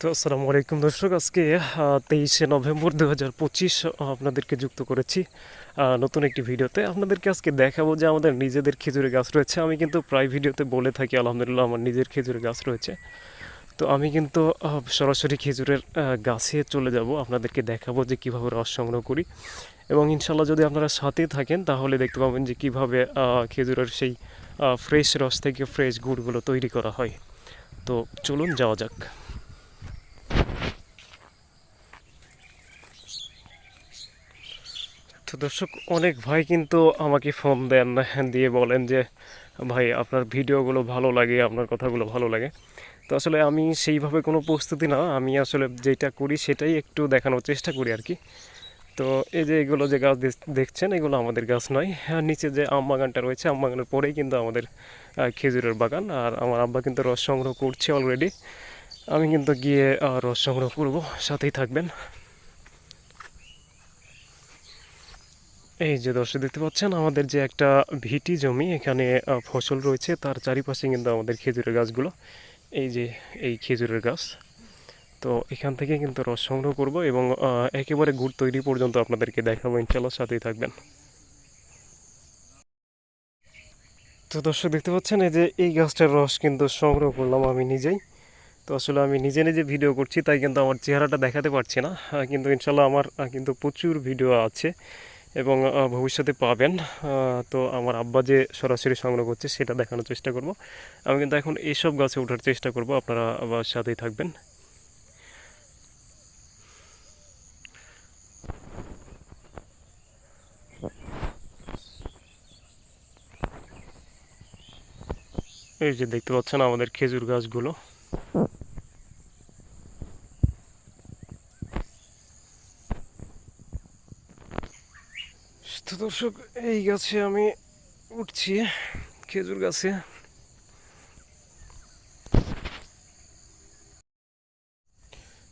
তো আসসালামু আলাইকুম দর্শক, আজকে তেইশে নভেম্বর দু হাজার পঁচিশ আপনাদেরকে যুক্ত করেছি নতুন একটি ভিডিওতে। আপনাদেরকে আজকে দেখাবো যে আমাদের নিজেদের খেজুরের গাছ রয়েছে। আমি কিন্তু প্রায় ভিডিওতে বলে থাকি, আলহামদুলিল্লাহ আমার নিজের খেজুরের গাছ রয়েছে। তো আমি কিন্তু সরাসরি খেজুরের গাছে চলে যাব। আপনাদেরকে দেখাবো যে কীভাবে রস সংগ্রহ করি। এবং ইনশাল্লাহ যদি আপনারা সাথে থাকেন, তাহলে দেখতে পাবেন যে কীভাবে খেজুরের সেই ফ্রেশ রস থেকে ফ্রেশ গুড়গুলো তৈরি করা হয়। তো চলুন যাওয়া যাক। তো দর্শক, অনেক ভাই কিন্তু আমাকে ফোন দেন দিয়ে বলেন যে, ভাই, আপনার ভিডিওগুলো ভালো লাগে, আপনার কথাগুলো ভালো লাগে। তো আসলে আমি সেইভাবে কোনো প্রস্তুতি না, আমি আসলে যেটা করি সেটাই একটু দেখানোর চেষ্টা করি আর কি। তো এই যে এগুলো যে গাছ দেখ- দেখছেন, এগুলো আমাদের গাছ নয়। আর নিচে যে আম বাগানটা রয়েছে, আম বাগানের পরেই কিন্তু আমাদের খেজুরের বাগান, আর আমার আব্বা কিন্তু রস সংগ্রহ করছে অলরেডি আমি কিন্তু গিয়ে রস সংগ্রহ করব, সাথেই থাকবেন। এই যে দর্শক, দেখতে পাচ্ছেন আমাদের যে একটা ভিটি জমি এখানে ফসল রয়েছে, তার চারিপাশে কিন্তু আমাদের খেজুরের গাছগুলো। এই যে, এই খেজুরের গাছ। তো এখান থেকে কিন্তু রস সংগ্রহ করব এবং একেবারে গুড় তৈরি পর্যন্ত আপনাদেরকে দেখাবো ইনশাল্লাহ সাথেই থাকবেন। তো দর্শক, দেখতে পাচ্ছেন এই যে, এই গাছটার রস কিন্তু সংগ্রহ করলাম আমি নিজেই। তো আসলে আমি নিজে নিজে ভিডিও করছি, তাই কিন্তু আমার চেহারাটা দেখাতে পারছি না। কিন্তু ইনশাল্লাহ আমার কিন্তু প্রচুর ভিডিও আছে। এবং ভবিষ্যতে পাবেন। তো আমার আব্বা যে সরাসরি সংগ্রহ করছে, সেটা দেখানোর চেষ্টা করব। আমি কিন্তু এখন এইসব গাছে ওঠার চেষ্টা করব। আপনারা আবার সাথেই থাকবেন। এই যে দেখতে পাচ্ছেন আমাদের খেজুর গাছগুলো। তো দর্শক, এই গাছে আমি উঠছি, খেজুর গাছে।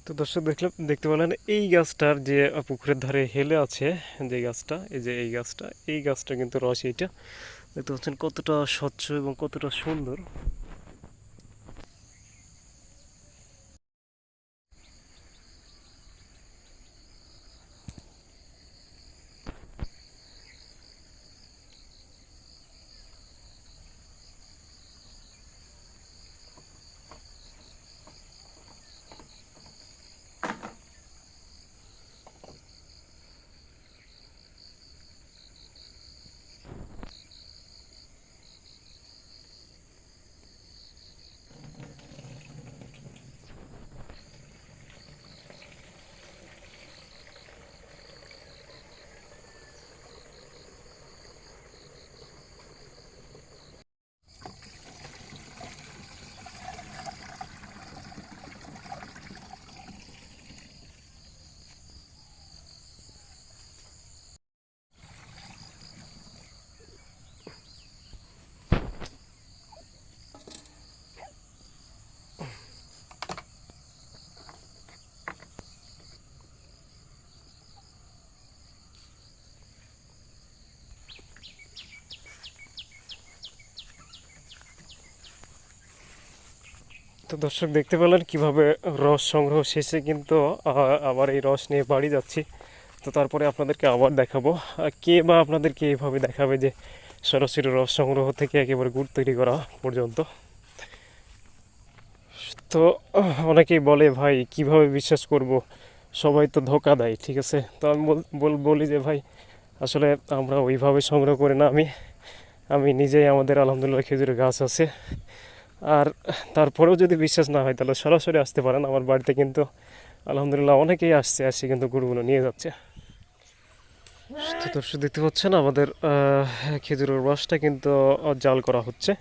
তো দর্শক দেখলে দেখতে পেলেন, এই গাছটার যে পুকুরের ধারে হেলে আছে, যে গাছটা, এই যে এই গাছটা এই গাছটা কিন্তু রস এইটা। দেখতে পাচ্ছেন কতটা স্বচ্ছ এবং কতটা সুন্দর। তো দর্শক দেখতে পেলেন কীভাবে রস সংগ্রহ শেষে কিন্তু আবার এই রস নিয়ে বাড়ি যাচ্ছি। তো তারপরে আপনাদেরকে আবার দেখাবো। কে বা আপনাদেরকে এইভাবে দেখাবে যে সরাসরি রস সংগ্রহ থেকে একেবারে গুড় তৈরি করা পর্যন্ত? তো অনেকেই বলে, ভাই, কীভাবে বিশ্বাস করব? সবাই তো ধোকা দেয়। ঠিক আছে? তো আমি বলি যে, ভাই, আসলে আমরা ওইভাবে সংগ্রহ করি না আমি। আমি নিজেই আমাদের আলহামদুলিল্লাহ খেজুরের গাছ আছে। আর তারপরেও যদি বিশ্বাস না হয়, তাহলে সরাসরি আসতে পারেন। আমার বাড়িতে কিন্তু আলহামদুলিল্লাহ অনেকেই আসছে আসছে কিন্তু গরুগুলো নিয়ে যাচ্ছে। তো দর্শক, দেখতে পাচ্ছেন আমাদের খেজুরের রসটা কিন্তু জাল করা হচ্ছে।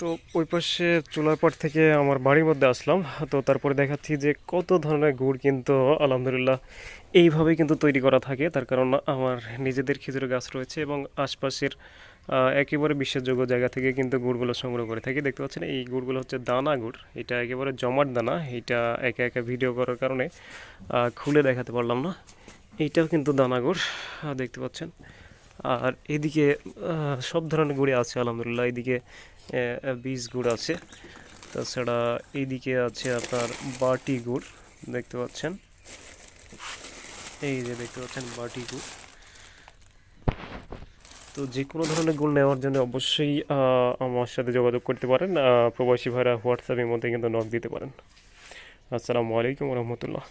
তো ওই পাশে চুলার পাড় থেকে আমার বাড়ির মধ্যে আসলাম। তো তারপরে দেখাচ্ছি যে কত ধরনের গুড় কিন্তু আলহামদুলিল্লাহ এইভাবেই কিন্তু তৈরি করা থাকে। তার কারণ আমার নিজেদের খেজুরের গাছ রয়েছে এবং আশপাশের একেবারে বিশ্বাসযোগ্য জায়গা থেকে কিন্তু গুড়গুলো সংগ্রহ করে থাকি। দেখতে পাচ্ছেন এই গুড়গুলো হচ্ছে দানা গুড়। এটা একেবারে জমাট দানা। এটা একা একা ভিডিও করার কারণে খুলে দেখাতে পারলাম না। এইটাও কিন্তু দানা গুড় দেখতে পাচ্ছেন। আর এদিকে সব ধরনের গুড়ি আছে আলহামদুলিল্লাহ। এদিকে বীজ গুড় আছে। তাছাড়া এইদিকে আছে আপনার বাটি গুড়, দেখতে পাচ্ছেন। এই যে দেখতে পাচ্ছেন বাটি গুড়। তো যে কোনো ধরনের গুড় নেওয়ার জন্য অবশ্যই আমার সাথে যোগাযোগ করতে পারেন। প্রবাসী ভাইরা হোয়াটসঅ্যাপের মধ্যে কিন্তু নক দিতে পারেন। আসসালামু আলাইকুম রহমতুল্লাহ।